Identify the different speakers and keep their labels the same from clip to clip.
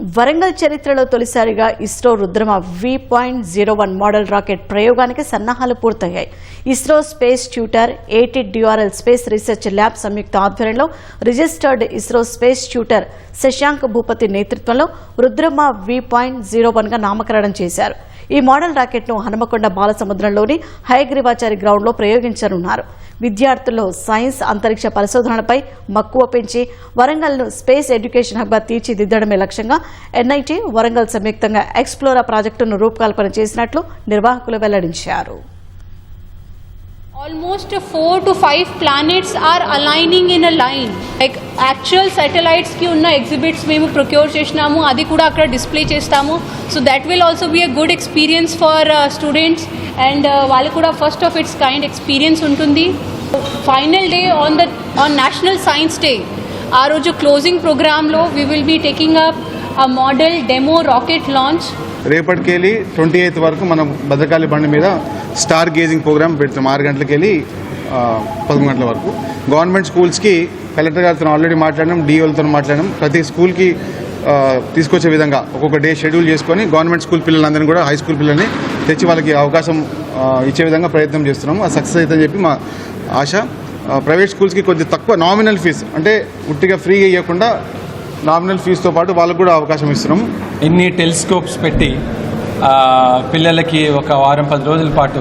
Speaker 1: వరంగల్ చరిత్రలో తొలిసారిగా ISRO Rudrama V point zero one model rocket ప్రయోగానికి సన్నాహాలు పూర్తయ్యాయి. ఇస్రో స్పేస్ ట్యూటర్ ఏటీ డ్యూఆర్ఎల్ స్పేస్ రీసెర్చ్ ల్యాబ్ సంయుక్త ఆధ్వర్యంలో registered ISRO space tutor Shashank Bhupathi నేతృత్వంలో రుద్రమ వి పాయింట్ జీరో వన్గా నామకరణం చేశారు. ఈ మోడల్ రాకెట్ను హనుమకొండ బాలసముద్రంలోని హయగ్రీవాచారి గ్రౌండ్లో ప్రయోగించనున్నారు. విద్యార్థుల్లో సైన్స్ అంతరిక్ష పరిశోధనలపై మక్కువ పెంచి వరంగల్ను స్పేస్ ఎడ్యుకేషన్ హబ్గా తీర్చిదిద్దడమే లక్ష్యంగా ఎన్ఐటి వరంగల్ సంయుక్తంగా ఎక్స్ప్లోరా ప్రాజెక్టును రూపకల్పన చేసినట్లు నిర్వాహకులు వెల్లడించారు.
Speaker 2: Almost four to five planets are aligning in a line. Like actual satellites కి ఉన్న ఎగ్జిబిట్స్ మేము ప్రొక్యూర్ చేసినాము అది కూడా అక్కడ డిస్ప్లే చేస్తాము so that will also be a good experience for students and వాళ్ళు కూడా first of its kind experience ఉంటుంది final day on the on national science day ఆ రోజు క్లోజింగ్ ప్రోగ్రాంలో we will be taking up a model demo rocket launch
Speaker 3: రేపటికెళ్ళి twenty eighth వరకు మనం భద్రకాళి బండి మీద స్టార్ గేజింగ్ ప్రోగ్రామ్ పెడతాం. ఆరు గంటలకు వెళ్ళి పదకొండు గంటల వరకు. గవర్నమెంట్ స్కూల్స్కి కలెక్టర్ గారితో ఆల్రెడీ మాట్లాడినాం డిఓలతో మాట్లాడినాం. ప్రతి స్కూల్కి తీసుకొచ్చే విధంగా ఒక్కొక్క డే షెడ్యూల్ చేసుకొని గవర్నమెంట్ స్కూల్ పిల్లలందరినీ కూడా హై స్కూల్ పిల్లల్ని తెచ్చి వాళ్ళకి అవకాశం ఇచ్చే విధంగా ప్రయత్నం చేస్తున్నాము అది సక్సెస్ అవుతుందని చెప్పి మా ఆశ. ప్రైవేట్ స్కూల్స్కి కొద్ది తక్కువ నామినల్ ఫీజు అంటే ఉట్టిగా ఫ్రీగా ఇవ్వకుండా నామినల్ ఫీజుతో పాటు వాళ్ళకు కూడా అవకాశం ఇస్తున్నాము
Speaker 4: ఇన్ని టెలిస్కోప్స్ పెట్టి ఆ, పిల్లలకి ఒక వారం పది రోజుల పాటు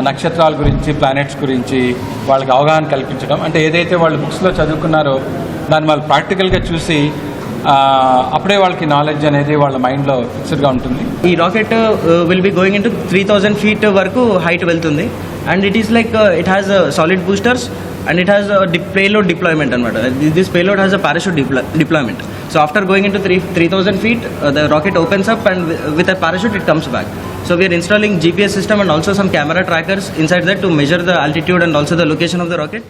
Speaker 4: నక్షత్రాల గురించి ప్లానెట్స్ గురించి వాళ్ళకి అవగాహన కల్పించడం. అంటే ఏదైతే వాళ్ళు బుక్స్లో చదువుకున్నారో దాన్ని వాళ్ళు ప్రాక్టికల్గా చూసి అప్పుడే వాళ్ళకి నాలెడ్జ్ అనేది వాళ్ళ మైండ్లో ఫిక్స్డ్గా ఉంటుంది.
Speaker 5: ఈ rocket will be going in to three thousand feet వరకు హైట్ వెళ్తుంది. And it is like it has solid boosters and it has a de- payload deployment and this payload has a parachute deployment. So after going into three, 3000 feet uh, the rocket opens up and with a parachute it comes back. So we are installing gps system and also some camera trackers inside that to measure the altitude and also the location of the rocket.